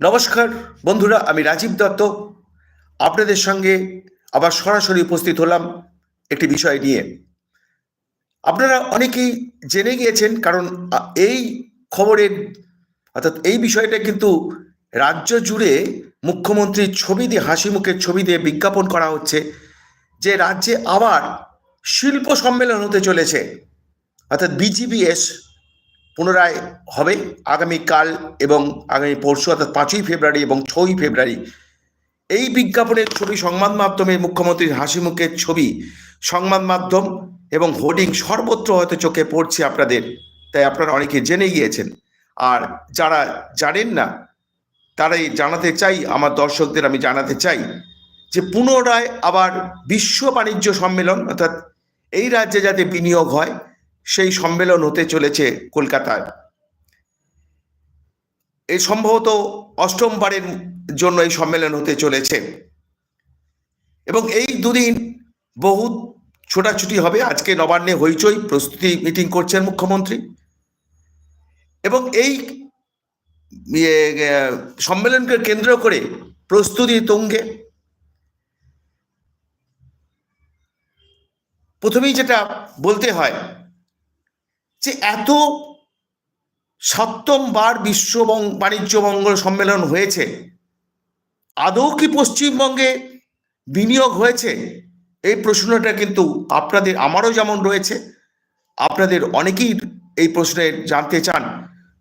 নমস্কার, বন্ধুরা, আমি রাজীব দত্ত। আপনাদের সঙ্গে আবার সরাসরি উপস্থিত হলাম একটি বিষয় নিয়ে। আপনারা অনেকেই জেনে গিয়েছেন, কারণ এই খবরের, অর্থাৎ এই বিষয়টা কিন্তু রাজ্য জুড়ে মুখ্যমন্ত্রীর ছবি দিয়ে, হাসি মুখের ছবি দিয়ে বিজ্ঞাপন করা হচ্ছে, যে রাজ্যে আবার শিল্প সম্মেলন হতে চলেছে। অর্থাৎ বিজিবিএস পুনরায় হবে আগামীকাল এবং আগামী পরশু অর্থাৎ পাঁচই ফেব্রুয়ারি এবং ছয়ই ফেব্রুয়ারি। এই বিজ্ঞাপনের ছবি সংবাদ মাধ্যমে মুখ্যমন্ত্রীর হাসি মুখের ছবি, সংবাদ মাধ্যম এবং হোর্ডিং সর্বত্র হয়তো চোখে পড়ছে আপনাদের, তাই আপনারা অনেকে জেনে গিয়েছেন। আর যারা জানেন না, তারাই জানাতে চাই, আমার দর্শকদের আমি জানাতে চাই যে পুনরায় আবার বিশ্ব বাণিজ্য সম্মেলন, অর্থাৎ এই রাজ্যে যাতে বিনিয়োগ হয় সেই সম্মেলন হতে চলেছে কলকাতায়। এই সম্ভবত অষ্টমবারের জন্য এই সম্মেলন হতে চলেছে। এবং এই দুদিন বহু ছোটাছুটি হবে। আজকে নবান্নে হইচই, প্রস্তুতি মিটিং করছেন মুখ্যমন্ত্রী। এবং এই সম্মেলনকে কেন্দ্র করে প্রস্তুতি তুঙ্গে। প্রথমেই যেটা বলতে হয় যে এত সপ্তমবার বিশ্ব বাণিজ্য মঙ্গল সম্মেলন হয়েছে, আদৌ কি পশ্চিমবঙ্গে বিনিয়োগ হয়েছে? এই প্রশ্নটা কিন্তু আপনাদের, আমারও যেমন রয়েছে, আপনাদের অনেকেই এই প্রশ্নের জানতে চান,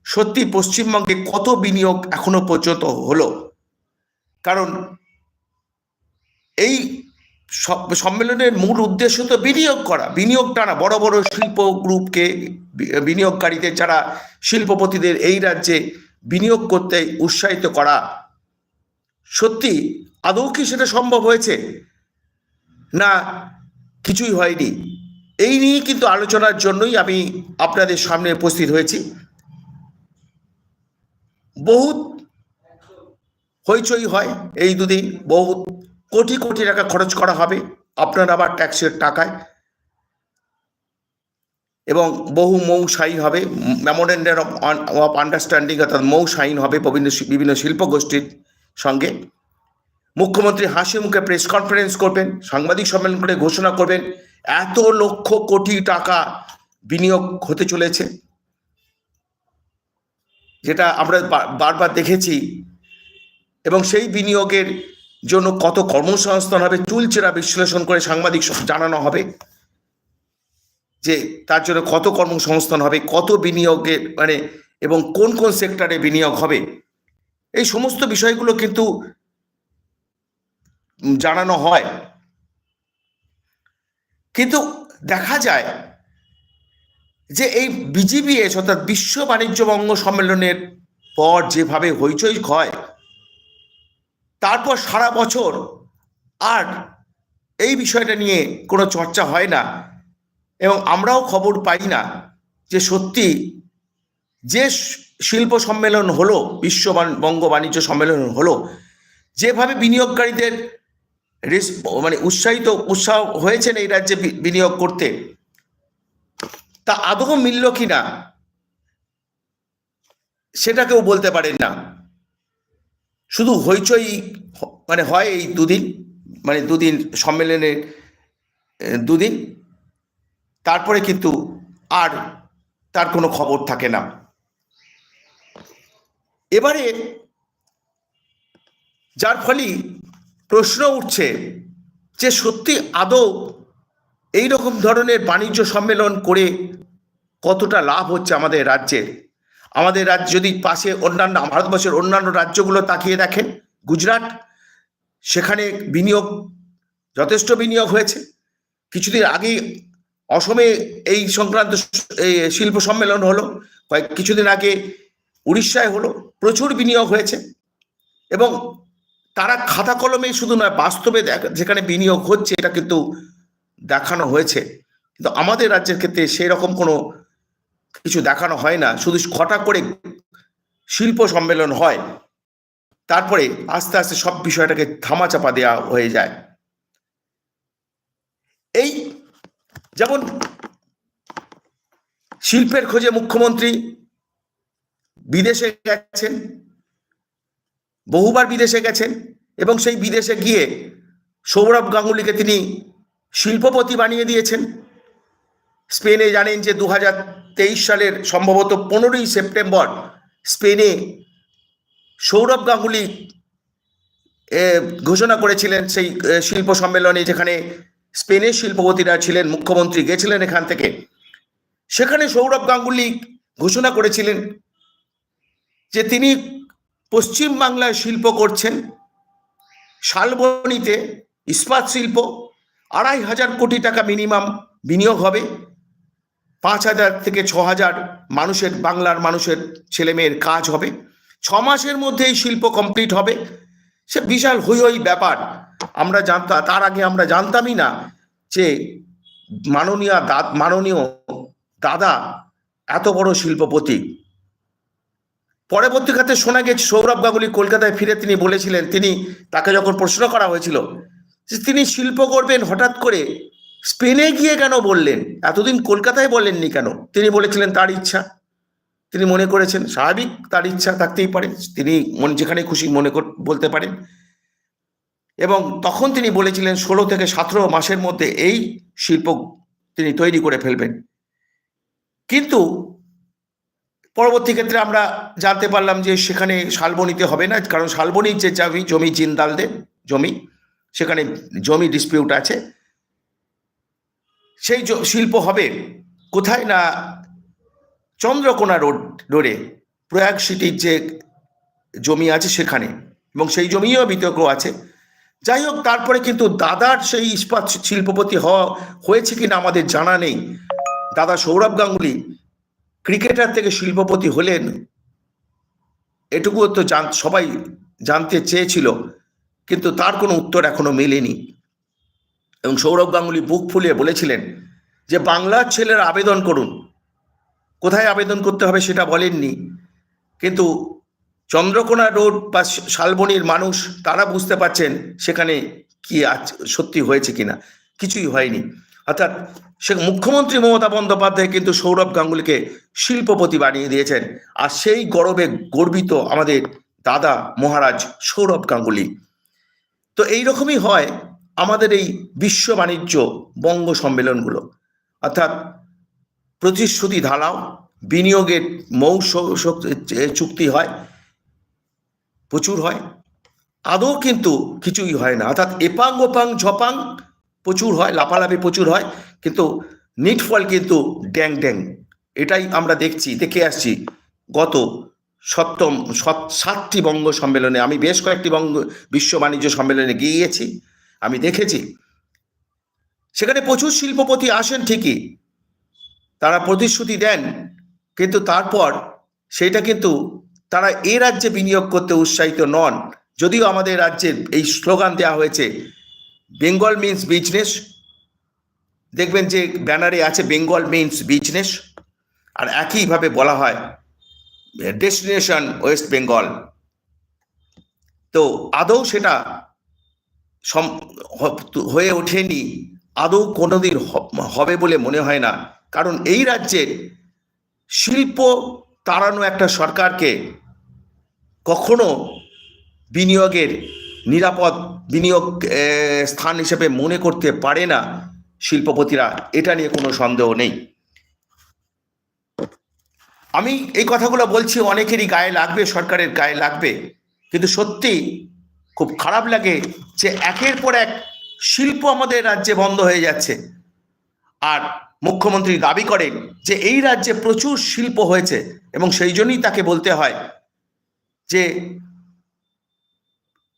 সত্যি পশ্চিমবঙ্গে কত বিনিয়োগ এখনও পর্যন্ত হলো? কারণ এই সম্মেলনের মূল উদ্দেশ্য তো বিনিয়োগ করা, বিনিয়োগটা না, বড় বড় শিল্প গ্রুপকে বিনিয়োগকারীদের যারা শিল্পপতিদের এই রাজ্যে বিনিয়োগ করতে উৎসাহিত করা, সত্যি আদৌ কি সেটা সম্ভব হয়েছে? না, কিছুই হয়নি। এই নিয়ে কিন্তু আলোচনার জন্যই আমি আপনাদের সামনে উপস্থিত হয়েছি। বহুত হইচই হয় এই দুদিন, বহুত কোটি কোটি টাকা খরচ করা হবে আপনার আবার ট্যাক্সের টাকায়। এবং বহু মৌ হবে মেমোরেন্ডাম অফ আন্ডারস্ট্যান্ডিং অর্থাৎ মৌ সাইন হবে বিভিন্ন বিভিন্ন শিল্প গোষ্ঠীর সঙ্গে। মুখ্যমন্ত্রী হাসি মুখে প্রেস কনফারেন্স করবেন, সাংবাদিক সম্মেলন করে ঘোষণা করবেন, এত লক্ষ কোটি টাকা বিনিয়োগ হতে চলেছে। যেটা আমরা বারবার দেখেছি। এবং সেই বিনিয়োগের জন্য কত কর্মসংস্থান হবে চুলচেরা বিশ্লেষণ করে সাংবাদিক জানানো হবে। যে তার জন্য কত কর্মসংস্থান হবে, কত বিনিয়োগের মানে এবং কোন কোন সেক্টরে বিনিয়োগ হবে, এই সমস্ত বিষয়গুলো কিন্তু জানানো হয়। কিন্তু দেখা যায় যে এই বিজিবিএস অর্থাৎ বিশ্ব বাণিজ্য বঙ্গ সম্মেলনের পর যেভাবে হইচই হয়, তারপর সারা বছর আর এই বিষয়টা নিয়ে কোনো চর্চা হয় না। এবং আমরাও খবর পাই না যে সত্যি যে শিল্প সম্মেলন হলো, বিশ্ব বঙ্গ বাণিজ্য সম্মেলন হলো, যেভাবে বিনিয়োগকারীদের মানে উৎসাহিত, উৎসাহ হয়েছেন এই রাজ্যে বিনিয়োগ করতে, তা আদৌ মিলল কি না? সেটা কেউ বলতে পারেন না। শুধু হইচই মানে হয় এই দুদিন মানে দুদিন সম্মেলনের দুদিন। তারপরে কিন্তু আর তার কোনো খবর থাকে না। এবারে যার ফলে প্রশ্ন উঠছে যে সত্যি আদৌ এই রকম ধরনের বাণিজ্য সম্মেলন করে কতটা লাভ হচ্ছে আমাদের রাজ্যের আমাদের রাজ্য যদি পাশে অন্যান্য, ভারতবর্ষের অন্যান্য রাজ্যগুলো তাকিয়ে দেখেন গুজরাট, সেখানে বিনিয়োগ, যথেষ্ট বিনিয়োগ হয়েছে। কিছুদিন আগেই অসমে এই সংক্রান্ত শিল্প সম্মেলন হলো, কয়েক কিছুদিন আগে উড়িষ্যায় হলো, প্রচুর বিনিয়োগ হয়েছে এবং তারা খাতা কলমে শুধু নয়, বাস্তবে যেখানে বিনিয়োগ হচ্ছে এটা কিন্তু দেখানো হয়েছে। কিন্তু আমাদের রাজ্যের ক্ষেত্রে সেই রকম কোনো কিছু দেখানো হয় না, শুধু ঘটা করে শিল্প সম্মেলন হয়। তারপরে আস্তে আস্তে সব বিষয়টাকে ধামাচাপা দেওয়া হয়ে যায় এই যেমন শিল্পের খোঁজে মুখ্যমন্ত্রী বিদেশে গেছেন, বহুবার বিদেশে গেছেন এবং সেই বিদেশে গিয়ে সৌরভ গাঙ্গুলিকে তিনি শিল্পপতি বানিয়ে দিয়েছেন। স্পেনে জানেন যে দু সালের সম্ভবত পনেরোই সেপ্টেম্বর স্পেনে সৌরভ গাঙ্গুলি ঘোষণা করেছিলেন সেই শিল্প সম্মেলনে যেখানে স্পেনের শিল্পপতিরা ছিলেন, মুখ্যমন্ত্রী গেছিলেন এখান থেকে। সেখানে সৌরভ গাঙ্গুলি ঘোষণা করেছিলেন যে তিনি পশ্চিম বাংলায় শিল্প করছেন, শালবনিতে ইস্পাত শিল্প, আড়াই হাজার কোটি টাকা মিনিমাম বিনিয়োগ হবে, পাঁচ হাজার থেকে ছ হাজার মানুষের, বাংলার মানুষের ছেলে মেয়ের কাজ হবে, ছ মাসের মধ্যে এই শিল্প কমপ্লিট হবে। সে বিশাল হই হই ব্যাপার। আমরা জানতাম তার আগে আমরা জানতামই না যে মাননীয় মাননীয় দাদা এত বড় শিল্পপতি। পরবর্তী খাতে শোনা গেছে, সৌরভ গাঙ্গুলি কলকাতায় ফিরে তিনি বলেছিলেন, তিনি তাকে যখন প্রশ্ন করা হয়েছিল যে তিনি শিল্প করবেন হঠাৎ করে, স্পেনে গিয়ে কেন বললেন? এতদিন কলকাতায় বলেননি কেন? তিনি বলেছিলেন, তার ইচ্ছা। তিনি মনে করেছেন, স্বাভাবিক তার ইচ্ছা থাকতেই পারে। তিনি মন যেখানে খুশি মনে বলতে পারেন। এবং তখন তিনি বলেছিলেন, ষোলো থেকে সতেরো মাসের মধ্যে এই শিল্প তিনি তৈরি করে ফেলবেন। কিন্তু পরবর্তী ক্ষেত্রে আমরা জানতে পারলাম যে সেখানে শালবনিতে হবে না, কারণ শালবনির যে জমি জমি জিন্দালদের জমি, সেখানে জমি ডিসপিউট আছে। সেই শিল্প হবে কোথায় না চন্দ্রকোনা রোড, রোডে প্রয়াগ সিটির যে জমি আছে সেখানে এবং সেই জমিও বিতর্ক আছে। যাই হোক, তারপরে কিন্তু দাদার সেই ইস্পাত শিল্পপতি হওয়া হয়েছে কিনা আমাদের জানা নেই। দাদা সৌরভ গাঙ্গুলি ক্রিকেটার থেকে শিল্পপতি হলেন, এটুকুও তো সবাই জানতে চেয়েছিল, কিন্তু তার কোনো উত্তর এখনও মেলেনি। এবং সৌরভ গাঙ্গুলি বুক ফুলিয়ে বলেছিলেন যে, বাংলার ছেলেরা আবেদন করুন। কোথায় আবেদন করতে হবে সেটা বলেননি, কিন্তু চন্দ্রকোনা রোড বা শালবনির মানুষ, তারা বুঝতে পারছেন সেখানে কি আজ- সত্যি হয়েছে কিনা। কিছুই হয়নি। অর্থাৎ সে মুখ্যমন্ত্রী মমতা বন্দ্যোপাধ্যায় কিন্তু সৌরভ গাঙ্গুলিকে শিল্পপতি বানিয়ে দিয়েছেন। আর সেই গৌরবে গর্বিত আমাদের দাদা মহারাজ সৌরভ গাঙ্গুলি। তো এই রকমই হয় আমাদের এই বিশ্ব বাণিজ্য বঙ্গ সম্মেলনগুলো। অর্থাৎ প্রতিশ্রুতি ঢালাও, বিনিয়োগের মৌ চুক্তি হয়। প্রচুর হয়। আদৌ কিন্তু কিছুই হয় না। অর্থাৎ এপাং ওপাং ঝপাং প্রচুর হয় লাফালাফি প্রচুর হয়, কিন্তু নিটফল কিন্তু ড্যাং ড্যাং। এটাই আমরা দেখছি, দেখে আসছি গত সপ্তম সত- সাতটি বঙ্গ সম্মেলনে। আমি বেশ কয়েকটি বঙ্গ, বিশ্ব বাণিজ্য সম্মেলনে গিয়েছি, আমি দেখেছি। সেখানে প্রচুর শিল্পপতি আসেন ঠিকই, তারা প্রতিশ্রুতি দেন, কিন্তু তারপর সেটা কিন্তু তারা এ রাজ্যে বিনিয়োগ করতে উৎসাহিত নন। যদিও আমাদের রাজ্যের এই স্লোগান দেওয়া হয়েছে বেঙ্গল মিন্স বিজনেস দেখবেন যে ব্যানারে আছে বেঙ্গল মিন্স বিজনেস আর একইভাবে বলা হয় ডেস্টিনেশন ওয়েস্ট বেঙ্গল তো আদৌ সেটা হয়ে ওঠেনি, আদৌ কোনোদিন হবে বলে মনে হয় না। কারণ এই রাজ্যের শিল্প তাড়ানো একটা সরকারকে কখনো বিনিয়োগের নিরাপদ বিনিয়োগ স্থান হিসেবে মনে করতে পারে না শিল্পপতিরা, এটা নিয়ে কোনো সন্দেহ নেই। আমি এই কথাগুলো বলছি, অনেকেরই গায়ে লাগবে, সরকারের গায়ে লাগবে, কিন্তু সত্যি খুব খারাপ লাগে যে একের পর এক শিল্প আমাদের রাজ্যে বন্ধ হয়ে যাচ্ছে। আর মুখ্যমন্ত্রী দাবি করেন যে এই রাজ্যে প্রচুর শিল্প হয়েছে এবং সেই জন্যই তাকে বলতে হয় যে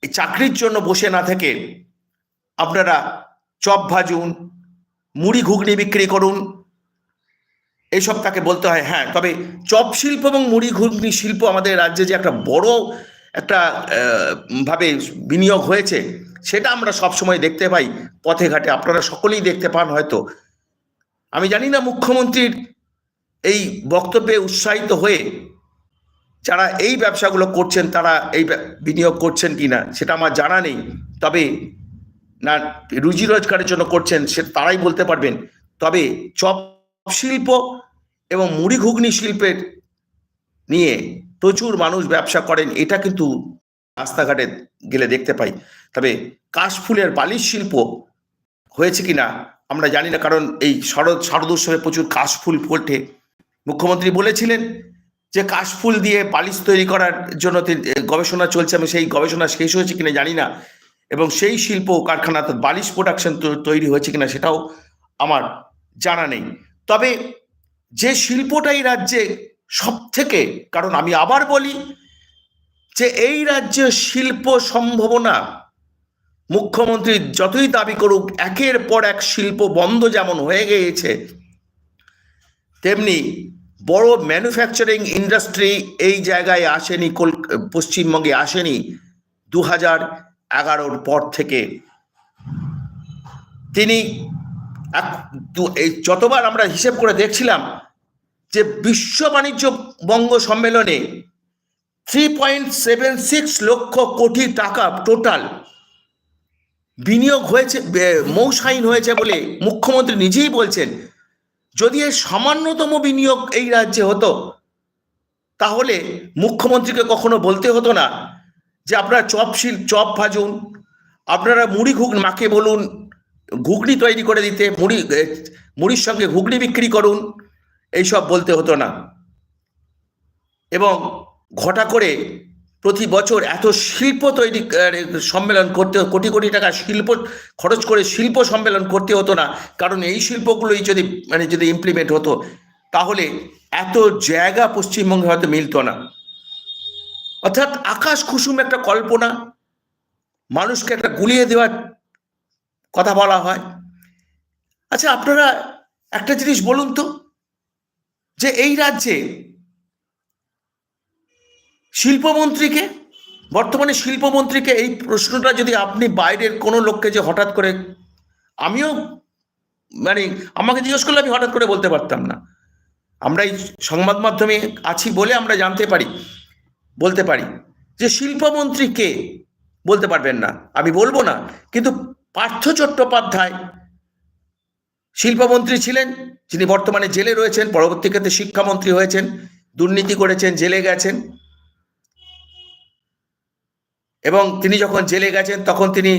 চাকরির জন্য বসে না থেকে আপনারা চপ ভাজুন, মুড়ি ঘুগনি বিক্রি করুন এইসব তাকে বলতে হয়। হ্যাঁ তবে চপ শিল্প এবং মুড়ি ঘুগনি শিল্প আমাদের রাজ্যে যে একটা বড় একটা ভাবে বিনিয়োগ হয়েছে, সেটা আমরা সবসময় দেখতে পাই পথে ঘাটে। আপনারা সকলেই দেখতে পান হয়তো। আমি জানি না মুখ্যমন্ত্রীর এই বক্তব্যে উৎসাহিত হয়ে যারা এই ব্যবসাগুলো করছেন, তারা এই বিনিয়োগ করছেন কিনা সেটা আমার জানা নেই। তবে না, রুজি রোজগারের জন্য করছেন সে, তারাই বলতে পারবেন। তবে চপ শিল্প এবং মুড়ি ঘুগনি শিল্পের নিয়ে প্রচুর মানুষ ব্যবসা করেন, এটা কিন্তু রাস্তাঘাটে গেলে দেখতে পাই। তবে কাশফুলের বালিশ শিল্প হয়েছে কিনা আমরা জানি না, কারণ এই শরৎ শারদ উৎসবে প্রচুর কাশফুল ফোটে। মুখ্যমন্ত্রী বলেছিলেন যে কাশফুল দিয়ে বালিশ তৈরি করার জন্য গবেষণা চলছে। আমি সেই গবেষণা শেষ হয়েছে কিনা জানি না। এবং সেই শিল্প কারখানা অর্থাৎ বালিশ প্রোডাকশন তৈরি হয়েছে কিনা সেটাও আমার জানা নেই। তবে যে শিল্পটা এই রাজ্যে সব থেকে কারণ আমি আবার বলি যে এই রাজ্যে শিল্প সম্ভাবনা মুখ্যমন্ত্রী যতই দাবি করুক, একের পর এক শিল্প বন্ধ যেমন হয়ে গিয়েছে, তেমনি বড় ম্যানুফ্যাকচারিং ইন্ডাস্ট্রি এই জায়গায় আসেনি, কল- পশ্চিমবঙ্গে আসেনি দু হাজার এগারোর পর থেকে। তিনি যতবার আমরা হিসেব করে দেখছিলাম যে বিশ্ব বাণিজ্য বঙ্গ সম্মেলনে three point seven six lakh crore টাকা টোটাল বিনিয়োগ হয়েছে মৌসাইন হয়েছে বলে মুখ্যমন্ত্রী নিজেই বলছেন। যদি এর সামান্যতম বিনিয়োগ এই রাজ্যে হতো, তাহলে মুখ্যমন্ত্রীকে কখনো বলতে হতো না যে আপনারা চপ শিল, চপ ভাজুন, আপনারা মুড়ি ঘুগ, মাকে বলুন, ঘুগনি তৈরি করে দিতে, মুড়ি মুড়ির সঙ্গে ঘুগনি বিক্রি করুন, এইসব বলতে হতো না। এবং ঘটা করে প্রতি বছর এত শিল্প তৈরি সম্মেলন করতে, কোটি কোটি টাকা শিল্প, খরচ করে শিল্প সম্মেলন করতে হতো না। কারণ এই শিল্পগুলোই যদি মানে যদি ইমপ্লিমেন্ট হতো, তাহলে এত জায়গা পশ্চিমবঙ্গে হয়তো মিলতো না। অর্থাৎ আকাশ কুসুম একটা কল্পনা, মানুষকে একটা গুলিয়ে দেওয়ার কথা বলা হয়। আচ্ছা আপনারা একটা জিনিস বলুন তো, যে এই রাজ্যে শিল্পমন্ত্রীকে, বর্তমানে শিল্পমন্ত্রীকে এই প্রশ্নটা যদি আপনি বাইরের কোনো লোককে যে হঠাৎ করে, আমিও মানে আমাকে জিজ্ঞেস করলে আমি হঠাৎ করে বলতে পারতাম না। আমরা এই সংবাদ মাধ্যমে আছি বলে আমরা জানতে পারি, বলতে পারি যে শিল্পমন্ত্রী কে বলতে পারবেন না। আমি বলব না, কিন্তু পার্থ চট্টোপাধ্যায় শিল্পমন্ত্রী ছিলেন, যিনি বর্তমানে জেলে রয়েছেন, পরবর্তী ক্ষেত্রে শিক্ষামন্ত্রী হয়েছেন, দুর্নীতি করেছেন, জেলে গেছেন। এবং তিনি যখন জেলে গেছেন, তখন তিনি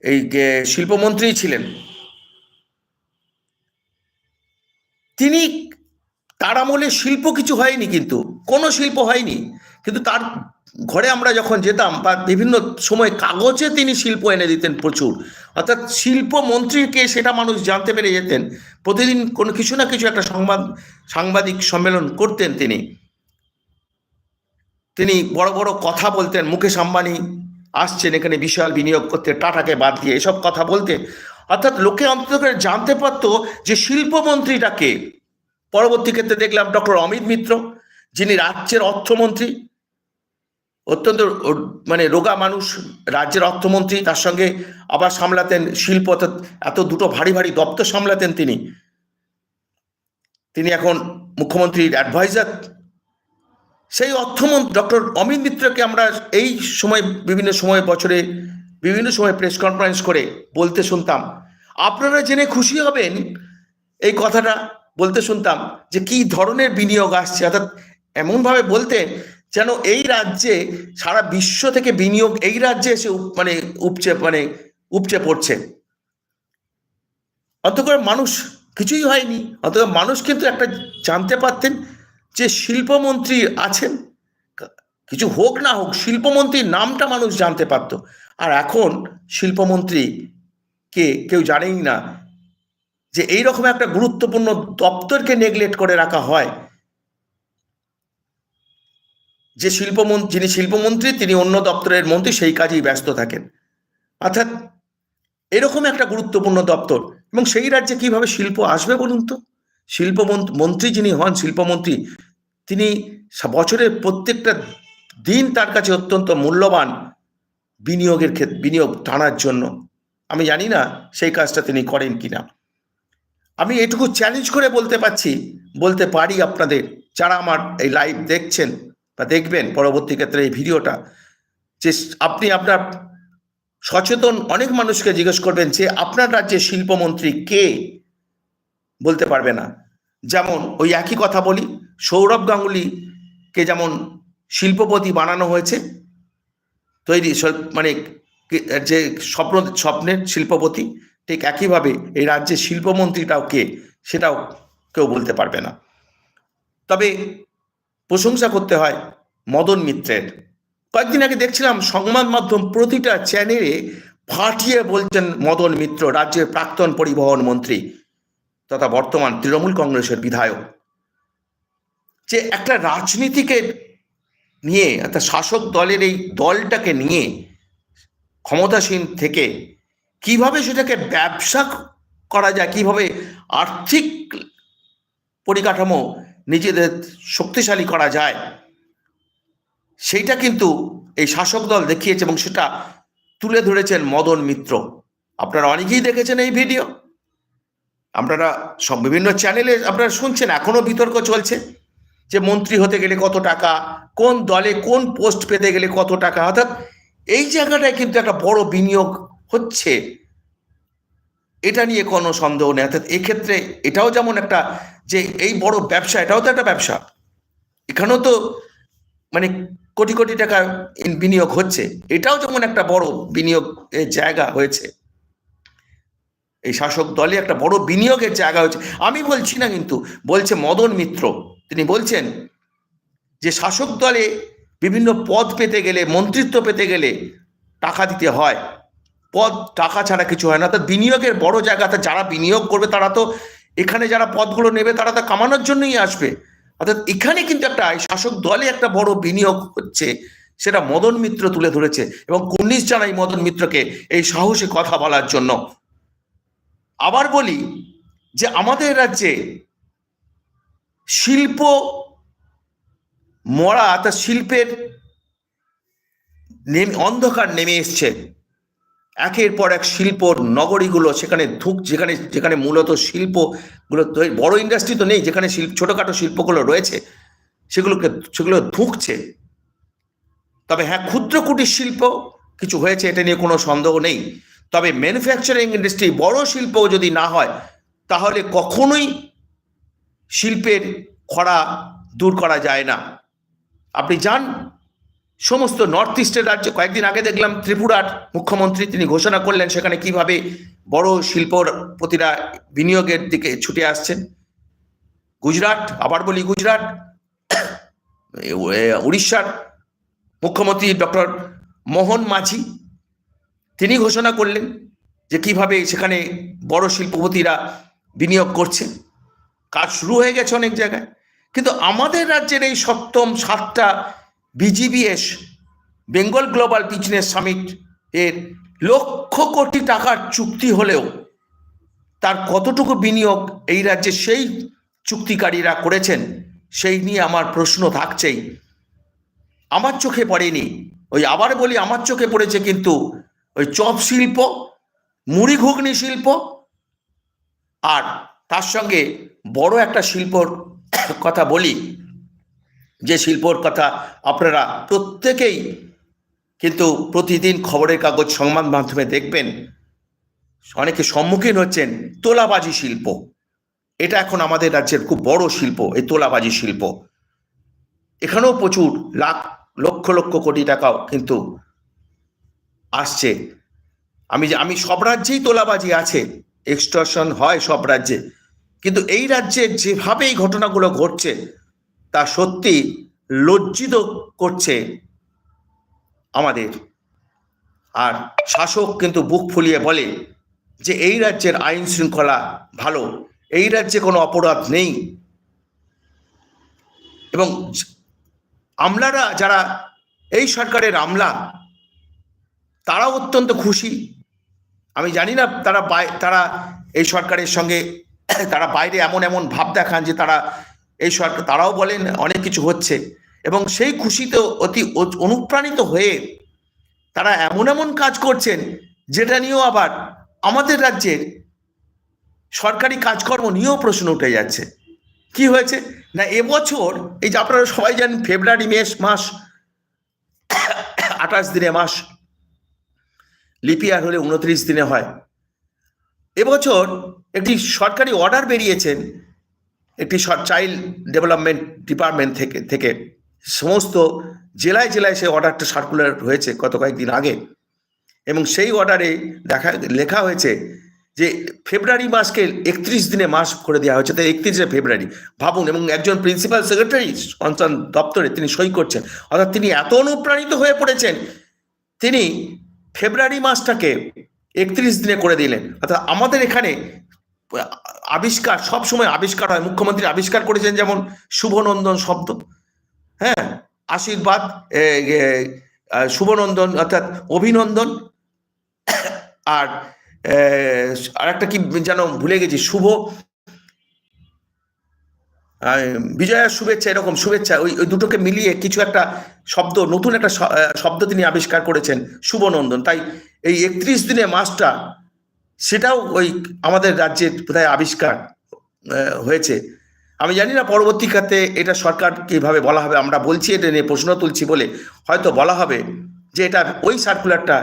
এই শিল্পমন্ত্রী ছিলেন। তিনি তার আমলে শিল্প কিছু হয়নি কিন্তু, কোনো শিল্প হয়নি। কিন্তু তার ঘরে আমরা যখন যেতাম বা বিভিন্ন সময় কাগজে তিনি শিল্প এনে দিতেন প্রচুর। অর্থাৎ শিল্প মন্ত্রীকে সেটা মানুষ জানতে পেরে যেতেন। প্রতিদিন কোনো কিছু না কিছু একটা সংবাদ, সাংবাদিক সম্মেলন করতেন তিনি। তিনি বড় বড় কথা বলতেন, মুকেশ আম্বানি আসছেন এখানে বিশাল বিনিয়োগ করতে, টাটাকে বাদ দিয়ে এসব কথা বলতেন। অর্থাৎ লোকে অন্তত করে জানতে পারতো যে শিল্পমন্ত্রীটাকে পরবর্তী ক্ষেত্রে দেখলাম ডক্টর অমিত মিত্র, যিনি রাজ্যের অর্থমন্ত্রী। অত্যন্ত মানে রোগা মানুষ, রাজ্যের অর্থমন্ত্রী, তার সঙ্গে আবার সামলাতেন শিল্প এত দুটো ভারী ভারী দপ্তর সামলাতেন তিনি। তিনি এখন মুখ্যমন্ত্রীর অ্যাডভাইজার সেই অর্থমন্ত্রী ডক্টর অমিত মিত্রকে আমরা এই সময়, বিভিন্ন সময়, বছরে বিভিন্ন সময় প্রেস কনফারেন্স করে বলতে শুনতাম। আপনারা জেনে খুশি হবেন এই কথাটা বলতে শুনতাম যে কি ধরনের বিনিয়োগ আসছে। অর্থাৎ এমনভাবে বলতেন যেন এই রাজ্যে সারা বিশ্ব থেকে বিনিয়োগ এই রাজ্যে এসে মানে উপচে মানে উপচে পড়ছে। করে মানুষ কিছুই হয়নি। অন্তত মানুষ কিন্তু একটা জানতে পারতেন যে শিল্পমন্ত্রী আছেন কিছু হোক না হোক, শিল্পমন্ত্রীর নামটা মানুষ জানতে পারত। আর এখন শিল্পমন্ত্রী কে কেউ জানেই না যে এই রকম একটা গুরুত্বপূর্ণ দপ্তরকে নেগলেক্ট করে রাখা হয়। যে শিল্পমন্ত্রী যিনি শিল্পমন্ত্রী, তিনি অন্য দপ্তরের মন্ত্রী, সেই কাজেই ব্যস্ত থাকেন। অর্থাৎ এরকম একটা গুরুত্বপূর্ণ দপ্তর। এবং সেই রাজ্যে কীভাবে শিল্প আসবে বলুন তো? শিল্প মন্ত্রী যিনি হন, শিল্পমন্ত্রী তিনি বছরের প্রত্যেকটা দিন তার কাছে অত্যন্ত মূল্যবান বিনিয়োগের ক্ষেত্রে বিনিয়োগ টানার জন্য। আমি জানি না সেই কাজটা তিনি করেন কি না আমি এটুকু চ্যালেঞ্জ করে বলতে পারছি, বলতে পারি আপনাদের, যারা আমার এই লাইভ দেখছেন বা দেখবেন পরবর্তী ক্ষেত্রে এই ভিডিওটা, যে আপনি আপনার সচেতন অনেক মানুষকে জিজ্ঞেস করবেন যে আপনার রাজ্যের শিল্পমন্ত্রী কে? বলতে পারবে না। যেমন ওই একই কথা বলি সৌরভ গাঙ্গুলিকে যেমন শিল্পপতি বানানো হয়েছে, তৈরি মানে যে স্বপ্ন, স্বপ্নের শিল্পপতি, ঠিক একইভাবে এই রাজ্যের শিল্পমন্ত্রীটাও কে, সেটাও কেউ বলতে পারবে না। তবে প্রশংসা করতে হয় মদন মিত্রের। কয়েকদিন আগে দেখছিলাম সংবাদ মাধ্যম প্রতিটা চ্যানেলে ফাটিয়ে বলছেন মদন মিত্র, রাজ্যের প্রাক্তন পরিবহন মন্ত্রী তথা বর্তমান তৃণমূল কংগ্রেসের বিধায়ক। যে একটা রাজনীতিকে নিয়ে, একটা শাসক দলের এই দলটাকে নিয়ে ক্ষমতাসীন থেকে কীভাবে সেটাকে ব্যবসা করা যায়, কীভাবে আর্থিক পরিকাঠামো নিজেদের শক্তিশালী করা যায়, সেইটা কিন্তু এই শাসক দল দেখিয়েছে এবং সেটা তুলে ধরেছেন মদন মিত্র। আপনারা অনেকেই দেখেছেন এই ভিডিও। আপনারা সব বিভিন্ন চ্যানেলে আপনারা শুনছেন, এখনও বিতর্ক চলছে। যে মন্ত্রী হতে গেলে কত টাকা, কোন দলে কোন পোস্ট পেতে গেলে কত টাকা, অর্থাৎ এই জায়গাটায় কিন্তু একটা বড় বিনিয়োগ হচ্ছে। এটা নিয়ে কোনো সন্দেহ নেই, অর্থাৎ এক্ষেত্রে এটাও যেমন একটা যে এই বড় ব্যবসা, এটাও তো একটা ব্যবসা। এখানেও তো মানে কোটি কোটি টাকা বিনিয়োগ হচ্ছে, এটাও যেমন একটা বড় বিনিয়োগ জায়গা হয়েছে। এই শাসক দলে একটা বড় বিনিয়োগের জায়গা হয়েছে। আমি বলছি না কিন্তু, বলছে মদন মিত্র। তিনি বলছেন যে শাসক দলে বিভিন্ন পদ পেতে গেলে, মন্ত্রিত্ব পেতে গেলে টাকা দিতে হয়। পদ, টাকা ছাড়া কিছু হয় না। তো বিনিয়োগের বড় জায়গাতে যারা বিনিয়োগ করবে, তারা তো এখানে যারা পদগুলো নেবে, তারা তো কামানোর জন্যই আসবে। অর্থাৎ এখানে কিন্তু একটা শাসক দলে একটা বড় বিনিয়োগ হচ্ছে, সেটা মদন মিত্র তুলে ধরেছে এবং কুর্নিশ জানাই মদন মিত্রকে এই সাহসী কথা বলার জন্য। আবার বলি যে আমাদের রাজ্যে শিল্প মরা অর্থাৎ শিল্পের নেমে, অন্ধকার নেমে এসছে। একের পর এক শিল্প নগরীগুলো, সেখানে ধুক, যেখানে যেখানে মূলত শিল্পগুলো তৈরি- বড় ইন্ডাস্ট্রি তো নেই, যেখানে শিল্প, ছোটোখাটো শিল্পগুলো রয়েছে, সেগুলোকে, সেগুলো ধুঁকছে। তবে হ্যাঁ ক্ষুদ্র কুটির শিল্প কিছু হয়েছে, এটা নিয়ে কোনো সন্দেহ নেই। তবে ম্যানুফ্যাকচারিং ইন্ডাস্ট্রি বড় শিল্প যদি না হয়, তাহলে কখনোই শিল্পের খরা দূর করা যায় না। আপনি যান, সমস্ত নর্থ ইস্টের রাজ্য, কয়েকদিন আগে দেখলাম ত্রিপুরার মুখ্যমন্ত্রী তিনি ঘোষণা করলেন সেখানে কীভাবে বড় শিল্পর প্রতিটা বিনিয়োগের দিকে ছুটে আসছেন। গুজরাট, আবার বলি গুজরাট, উড়িষ্যার মুখ্যমন্ত্রী ডক্টর মোহন মাঝি, তিনি ঘোষণা করলেন যে কীভাবে সেখানে বড় শিল্পপতিরা বিনিয়োগ করছে কাজ শুরু হয়ে গেছে অনেক জায়গায়। কিন্তু আমাদের রাজ্যের এই সপ্তম সাতটা BGBS, Bengal global business summit এর লক্ষ কোটি টাকার চুক্তি হলেও তার কতটুকু বিনিয়োগ এই রাজ্যে সেই চুক্তিকারীরা করেছেন সেই নিয়ে আমার প্রশ্ন থাকছেই। আমার চোখে পড়েনি। ওই আবার বলি আমার চোখে পড়েছে কিন্তু ওই চপ শিল্প, মুড়ি ঘুগনি শিল্প আর তার সঙ্গে বড় একটা শিল্পর কথা বলি, যে শিল্পর কথা আপনারা প্রত্যেকেই কিন্তু প্রতিদিন খবরের কাগজ সংবাদ মাধ্যমে দেখবেন, অনেকে সম্মুখীন হচ্ছেন তোলাবাজি শিল্প। এটা এখন আমাদের রাজ্যের খুব বড় শিল্প, এই তোলাবাজি শিল্প। এখানেও প্রচুর লাখ, লক্ষ লক্ষ কোটি টাকাও কিন্তু আসছে। আমি আমি সব রাজ্যেই তোলাবাজি আছে এক্সটর্শন হয় সব রাজ্যে। কিন্তু এই রাজ্যে যেভাবে এই ঘটনাগুলো ঘটছে, তা সত্যি লজ্জিত করছে আমাদের। আর শাসক কিন্তু বুক ফুলিয়ে বলে যে এই রাজ্যের আইন শৃঙ্খলা ভালো, এই রাজ্যে কোনো অপরাধ নেই। এবং আমলারা যারা, এই সরকারের আমলা, তারাও অত্যন্ত খুশি। আমি জানি না তারা তারা এই সরকারের সঙ্গে তারা বাইরে এমন এমন ভাব দেখান যে তারা এই সরকার, তারাও বলেন অনেক কিছু হচ্ছে। এবং সেই খুশিতে অতি অনুপ্রাণিত হয়ে তারা এমন এমন কাজ করছেন, যেটা নিয়েও আবার আমাদের রাজ্যের সরকারি কাজকর্ম নিয়েও প্রশ্ন উঠে যাচ্ছে। কি হয়েছে? না, এবছর, এই যে আপনারা সবাই জানেন, ফেব্রুয়ারি মেস মাস, আঠাশ দিনে মাস লিপিয়ার হলে উনত্রিশ দিনে হয়। এবছর একটি সরকারি অর্ডার বেরিয়েছেন, একটি চাইল্ড ডেভেলপমেন্ট ডিপার্টমেন্ট থেকে থেকে। সমস্ত জেলায় জেলায় সেই অর্ডারটা সার্কুলার হয়েছে গত কয়েকদিন আগে। এবং সেই অর্ডারে দেখা, লেখা হয়েছে যে ফেব্রুয়ারি মাসকে একত্রিশ দিনে মাস করে দেওয়া হয়েছে। তাই একত্রিশে ফেব্রুয়ারি। ভাবুন, এবং একজন প্রিন্সিপাল সেক্রেটারি সন্তান দপ্তরে তিনি সই করছেন। অর্থাৎ তিনি এত অনুপ্রাণিত হয়ে পড়েছেন। তিনি ফেব্রুয়ারি মাসটাকে একত্রিশ দিনে করে দিলেন। অর্থাৎ আমাদের এখানে আবিষ্কার, সব সময় আবিষ্কার হয়। মুখ্যমন্ত্রী আবিষ্কার করেছেন যেমন শুভনন্দন শব্দ হ্যাঁ? আশীর্বাদ শুভনন্দন, অর্থাৎ অভিনন্দন, আর আর একটা কি যেন ভুলে গেছি, শুভ বিজয়ার শুভেচ্ছা এরকম, শুভেচ্ছা, ওই ওই দুটোকে মিলিয়ে কিছু একটা শব্দ, নতুন একটা শব্দ তিনি আবিষ্কার করেছেন, শুভনন্দন। তাই এই একত্রিশ দিনে মাসটা সেটাও ওই আমাদের রাজ্যের বোধহয় আবিষ্কার হয়েছে। আমি জানি না পরবর্তীকালে এটা সরকার কীভাবে বলা হবে, আমরা বলছি এটা নিয়ে প্রশ্ন তুলছি বলে, হয়তো বলা হবে যে এটা ওই সার্কুলারটা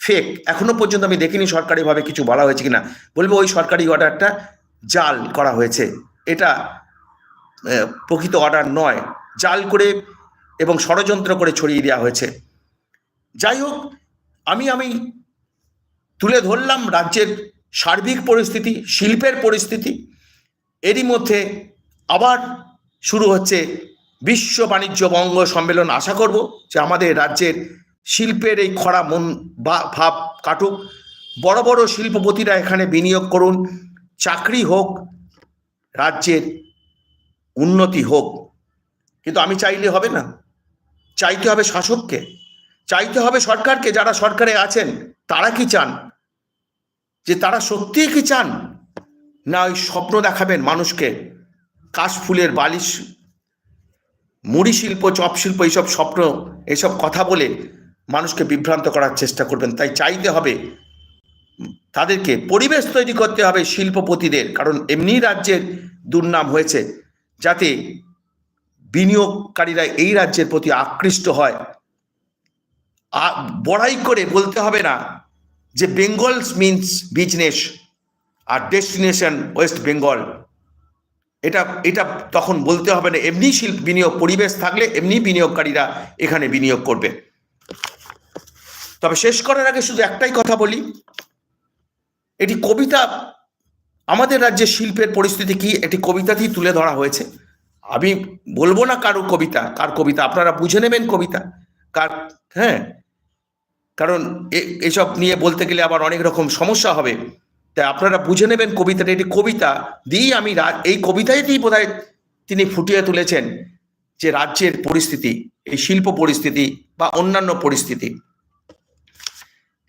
ফেক এখনও পর্যন্ত আমি দেখিনি সরকারিভাবে কিছু বলা হয়েছে কিনা। বলব ওই সরকারি অর্ডারটা জাল করা হয়েছে। এটা প্রকৃত অর্ডার নয়। জাল করে এবং ষড়যন্ত্র করে ছড়িয়ে দেওয়া হয়েছে। যাই হোক, আমি আমি তুলে ধরলাম রাজ্যের সার্বিক পরিস্থিতি, শিল্পের পরিস্থিতি। এরই মধ্যে আবার শুরু হচ্ছে বিশ্ব বাণিজ্য বঙ্গ সম্মেলন। আশা করব যে আমাদের রাজ্যের শিল্পের এই খরা মন বা, ভাব কাটুক। বড় বড় শিল্পপতিরা এখানে বিনিয়োগ করুন। চাকরি হোক, রাজ্যের উন্নতি হোক। কিন্তু আমি চাইলে হবে না। চাইতে হবে শাসককে। চাইতে হবে সরকারকে। যারা সরকারে আছেন, তারা কি চান? যে তারা সত্যিই কি চান? না ওই স্বপ্ন দেখাবেন মানুষকে? কাশফুলের বালিশ, মুড়ি শিল্প, চপ শিল্প, এইসব স্বপ্ন, এইসব কথা বলে মানুষকে বিভ্রান্ত করার চেষ্টা করবেন। তাই চাইতে হবে তাদেরকে। পরিবেশ তৈরি করতে হবে শিল্পপতিদের। কারণ এমনি রাজ্যের দুর্নাম হয়েছে। যাতে বিনিয়োগকারীরা এই রাজ্যের প্রতি আকৃষ্ট হয়। বড়াই করে বলতে হবে না যে বেঙ্গল মিন্স বিজনেস আর ডেস্টিনেশন ওয়েস্ট বেঙ্গল। এটা এটা তখন বলতে হবে না, এমনি শিল্প বিনিয়োগ, পরিবেশ থাকলে এমনি বিনিয়োগকারীরা এখানে বিনিয়োগ করবে। তবে শেষ করার আগে শুধু একটাই কথা বলি, এটি কবিতা আমাদের রাজ্যে শিল্পের পরিস্থিতি কি? এটি কবিতাতেই তুলে ধরা হয়েছে। আমি বলব না কারও কবিতা, কার কবিতা? আপনারা বুঝে নেবেন কবিতা। কার হ্যাঁ। কারণ এসব নিয়ে বলতে গেলে আবার অনেক রকম সমস্যা হবে। তাই আপনারা বুঝে নেবেন কবিতাটা। এটি কবিতা দিয়েই আমি এই কবিতাতেই বোধহয় তিনি ফুটিয়ে তুলেছেন যে রাজ্যের পরিস্থিতি, এই শিল্প পরিস্থিতি বা অন্যান্য পরিস্থিতি।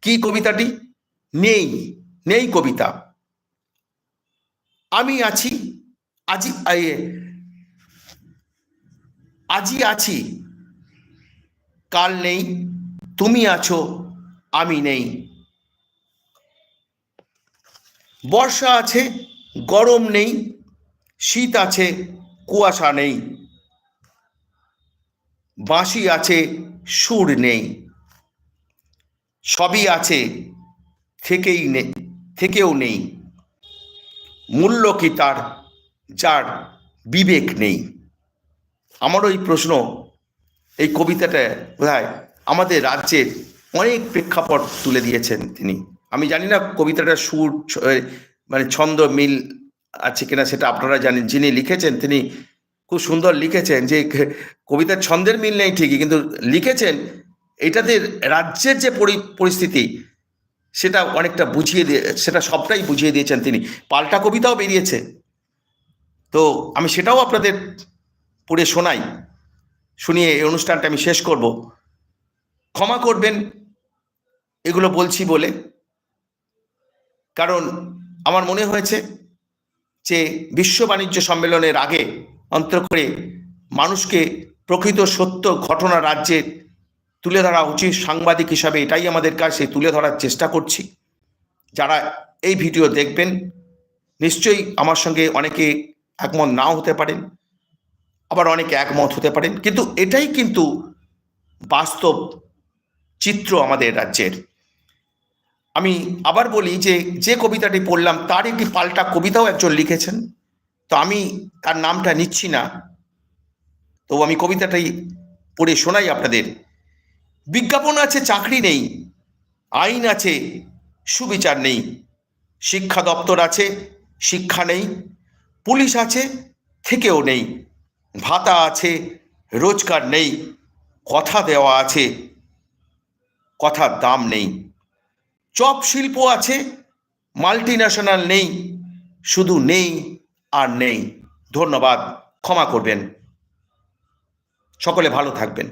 কি কবিতাটি? নেই। নেই কবিতা। আমি আছি, আজি আজই আছি। কাল নেই, তুমি আছো, আমি নেই। বর্ষা আছে, গরম নেই, শীত আছে, কুয়াশা নেই। বাঁশি আছে, সুর নেই। সবই আছে, থেকেই নেই থেকেও নেই। মূল্য কি তার? যার বিবেক নেই। আমারও এই প্রশ্ন, এই কবিতাটা বোধহয় আমাদের রাজ্যের অনেক প্রেক্ষাপট তুলে দিয়েছেন তিনি। আমি জানি না কবিতাটা সুর মানে ছন্দ, মিল আছে কিনা সেটা আপনারা জানেন। যিনি লিখেছেন তিনি খুব সুন্দর লিখেছেন যে, কবিতার ছন্দের মিল নেই ঠিকই, কিন্তু লিখেছেন এটাতে রাজ্যের যে পরি- পরিস্থিতি সেটা অনেকটা বুঝিয়ে দিয়ে, সেটা সবটাই বুঝিয়ে দিয়েছেন তিনি। পাল্টা কবিতাও বেরিয়েছে। তো আমি সেটাও আপনাদের পড়ে শোনাই। শুনিয়ে এই অনুষ্ঠানটা আমি শেষ করব। ক্ষমা করবেন, এগুলো বলছি বলে। কারণ আমার মনে হয়েছে যে বিশ্ব বাণিজ্য সম্মেলনের আগে অন্তর করে মানুষকে প্রকৃত সত্য ঘটনা রাজ্যে তুলে ধরা উচিত সাংবাদিক হিসাবে, এটাই আমাদের কাজ, সেই তুলে ধরার চেষ্টা করছি। যারা এই ভিডিও দেখবেন, নিশ্চয়ই আমার সঙ্গে অনেকে একমত নাও হতে পারেন, আবার অনেকে একমত হতে পারেন, কিন্তু এটাই কিন্তু বাস্তব চিত্র আমাদের রাজ্যের। আমি আবার বলি যে যে কবিতাটি পড়লাম তার একটি পাল্টা কবিতাও একজন লিখেছেন, তো আমি তার নামটা নিচ্ছি না। তো আমি কবিতাটাই পড়ে শোনাই আপনাদের। বিজ্ঞাপন আছে, চাকরি নেই, আইন আছে, সুবিচার নেই, শিক্ষা দপ্তর আছে, শিক্ষা নেই, পুলিশ আছে, থেকেও নেই, ভাতা আছে, রোজগার নেই, কথা দেওয়া আছে, কথার দাম নেই, চপ শিল্প আছে মাল্টি ন্যাশনাল নেই, শুধু নেই আর নেই। ধন্যবাদ, ক্ষমা করবেন। সকলে ভালো থাকবেন।